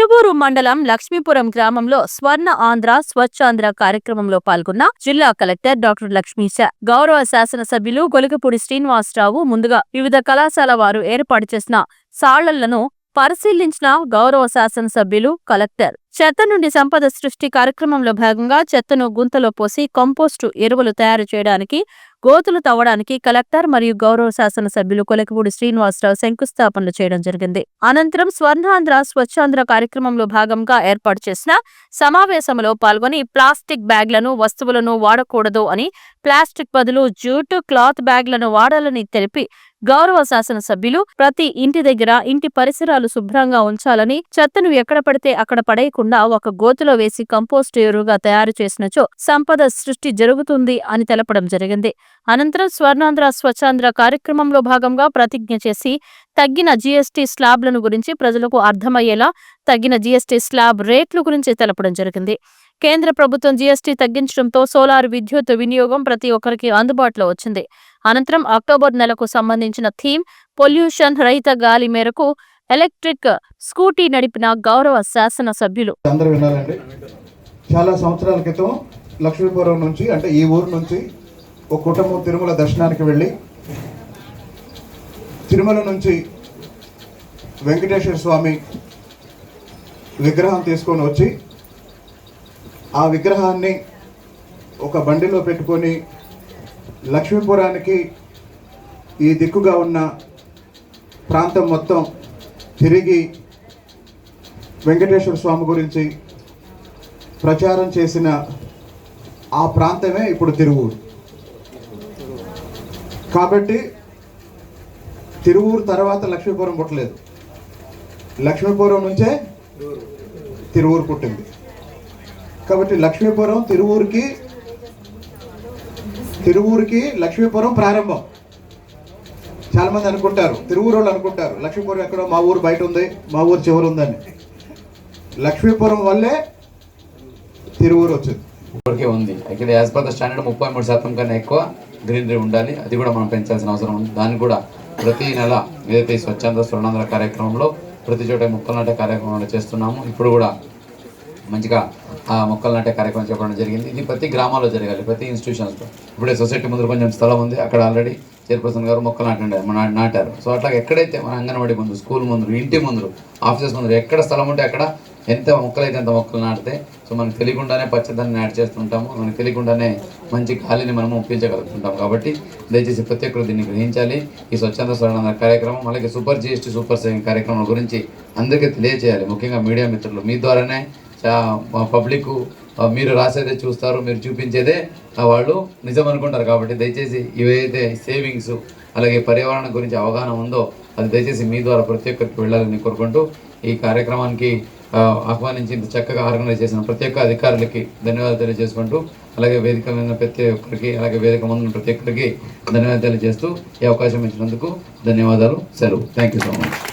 తిరువూరు మండలం లక్ష్మీపురం గ్రామంలో స్వర్ణ ఆంధ్ర స్వచ్ఛాంధ్ర కార్యక్రమంలో పాల్గొన్న జిల్లా కలెక్టర్ డాక్టర్ లక్ష్మీశ గౌరవ శాసనసభ్యులు గొలుగపూడి శ్రీనివాసరావు ముందుగా వివిధ కళాశాల వారు ఏర్పాటు చేసిన సాళ్ళలను పరిశీలించిన గౌరవ శాసనసభ్యులు కలెక్టర్ చెత్త నుండి సంపద సృష్టి కార్యక్రమంలో భాగంగా చెత్తను గుంతలో పోసి కంపోస్టు ఎరువులు తయారు చేయడానికి గోతులు తవ్వడానికి కలెక్టర్ మరియు గౌరవ శాసనసభ్యులు కొలకపూడి శ్రీనివాసరావు శంకుస్థాపనలు చేయడం జరిగింది. అనంతరం స్వర్ణాంధ్ర స్వచ్ఛాంధ్ర కార్యక్రమంలో భాగంగా ఏర్పాటు చేసిన సమావేశంలో పాల్గొని ప్లాస్టిక్ బ్యాగ్లను వస్తువులను వాడకూడదు అని ప్లాస్టిక్ బదులు జూట్ క్లాత్ బ్యాగ్లను వాడాలని తెలిపి గౌరవ శాసనసభ్యులు ప్రతి ఇంటి దగ్గర ఇంటి పరిసరాలు శుభ్రంగా ఉంచాలని చెత్తను ఎక్కడ పడితే అక్కడ పడేయకుండా ఒక గోతులో వేసి కంపోస్ట్ ఎరువుగా తయారు చేసినచో సంపద సృష్టి జరుగుతుంది అని తెలపడం జరిగింది. అనంతరం స్వర్ణాంధ్ర స్వచ్ఛాంధ్ర కార్యక్రమంలో భాగంగా ప్రతిజ్ఞ చేసి తగ్గిన జీఎస్టీ స్లాబ్లను గురించి ప్రజలకు అర్థమయ్యేలా తగ్గిన జీఎస్టీ స్లాబ్ రేట్లు గురించి తెలపడం జరిగింది. కేంద్ర ప్రభుత్వం జీఎస్టీ తగ్గించడంతో సోలార్ విద్యుత్ వినియోగం ప్రతి ఒక్కరికి అందుబాటులో వచ్చింది. అనంతరం అక్టోబర్ నెలకు సంబంధించిన థీమ్ పొల్యూషన్ రహిత గాలి మేరకు ఎలక్ట్రిక్ స్కూటీ నడిపిన గౌరవ శాసన సభ్యులు అందరూ వినాలండి చాలా సంవత్సరాల క్రితం లక్ష్మీపురం నుంచి అంటే ఈ ఊరు నుంచి ఒక కుటుంబం తిరుమల దర్శనానికి వెళ్ళి తిరుమల నుంచి వెంకటేశ్వర స్వామి విగ్రహం తీసుకొని వచ్చి ఆ విగ్రహాన్ని ఒక బండిలో పెట్టుకొని లక్ష్మీపురానికి ఈ దిక్కుగా ఉన్న ప్రాంతం మొత్తం తిరిగి వెంకటేశ్వర స్వామి గురించి ప్రచారం చేసిన ఆ ప్రాంతమే ఇప్పుడు తిరువూరు. కాబట్టి తిరువూరు తర్వాత లక్ష్మీపురం పుట్టలేదు. లక్ష్మీపురం నుంచే తిరువూరు పుట్టింది. కాబట్టి లక్ష్మీపురం తిరువూరుకి తిరువూరుకి లక్ష్మీపురం ప్రారంభం. చాలా మంది అనుకుంటారు తిరువూరు వాళ్ళు అనుకుంటారు లక్ష్మీపురం ఎక్కడో మా ఊరు బయట ఉంది మా ఊరు చివరి ఉందని. లక్ష్మీపురం వల్లే తిరువూరు వచ్చింది. ఇప్పటికే ఉంది. ఇక్కడ యాజ్ పర్ ద స్టాండర్డ్ ముప్పై మూడు శాతం కన్నా ఎక్కువ గ్రీనరీ ఉండాలి. అది కూడా మనం పెంచాల్సిన అవసరం ఉంది. దాన్ని కూడా ప్రతి నెల ఏదైతే స్వచ్ఛంద స్వర్ణాంధ్ర కార్యక్రమంలో ప్రతి చోట మొక్కలు నాటే కార్యక్రమంలో చేస్తున్నాము. ఇప్పుడు కూడా మంచిగా ఆ మొక్కలు నాటే కార్యక్రమం చెప్పడం జరిగింది. ఇది ప్రతి గ్రామాల్లో జరగాలి ప్రతి ఇన్స్టిట్యూషన్స్లో ఇప్పుడే సొసైటీ ముందు కొంచెం స్థలం ఉంది. అక్కడ ఆల్రెడీ చైర్పర్సన్ గారు మొక్కలు నాటండి మన నాటారు. సో అట్లా ఎక్కడైతే మన అంగన్వాడీ ముందు స్కూల్ ముందు ఇంటి ముందు ఆఫీసెస్ ముందు ఎక్కడ స్థలం ఉంటే అక్కడ ఎంత మొక్కలు అయితే అంత మొక్కలు నాటితే సో మనకు తెలియకుండానే పచ్చదనాన్ని యాడ్ చేస్తుంటాము మనకు తెలియకుండానే మంచి గాలిని మనము ఒప్పించగలుగుతుంటాం కాబట్టి దయచేసి ప్రతి ఒక్కరు దీన్ని గ్రహించాలి. ఈ స్వచ్ఛంద స్వరణ కార్యక్రమం అలాగే సూపర్ జిఎస్టీ సూపర్ సేవింగ్ కార్యక్రమం గురించి అందరికీ తెలియజేయాలి ముఖ్యంగా మీడియా మిత్రులు మీ ద్వారానే పబ్లిక్ మీరు రాసేదే చూస్తారు మీరు చూపించేదే ఆ వాళ్ళు నిజం అనుకుంటారు కాబట్టి దయచేసి ఇవైతే సేవింగ్స్ అలాగే పర్యావరణం గురించి అవగాహన ఉందో అది దయచేసి మీ ద్వారా ప్రతి ఒక్కరికి వెళ్ళాలని కోరుకుంటూ ఈ కార్యక్రమానికి ఆహ్వానించి చక్కగా ఆర్గనైజ్ చేసిన ప్రతి ఒక్క అధికారులకి ధన్యవాదాలు తెలియజేసుకుంటూ అలాగే వేదిక మీద ప్రతి ఒక్కరికి అలాగే వేదిక ముందు ప్రతి ఒక్కరికి ధన్యవాదాలు తెలియజేస్తూ ఈ అవకాశం ఇచ్చినందుకు ధన్యవాదాలు సెలవు. Thank you so much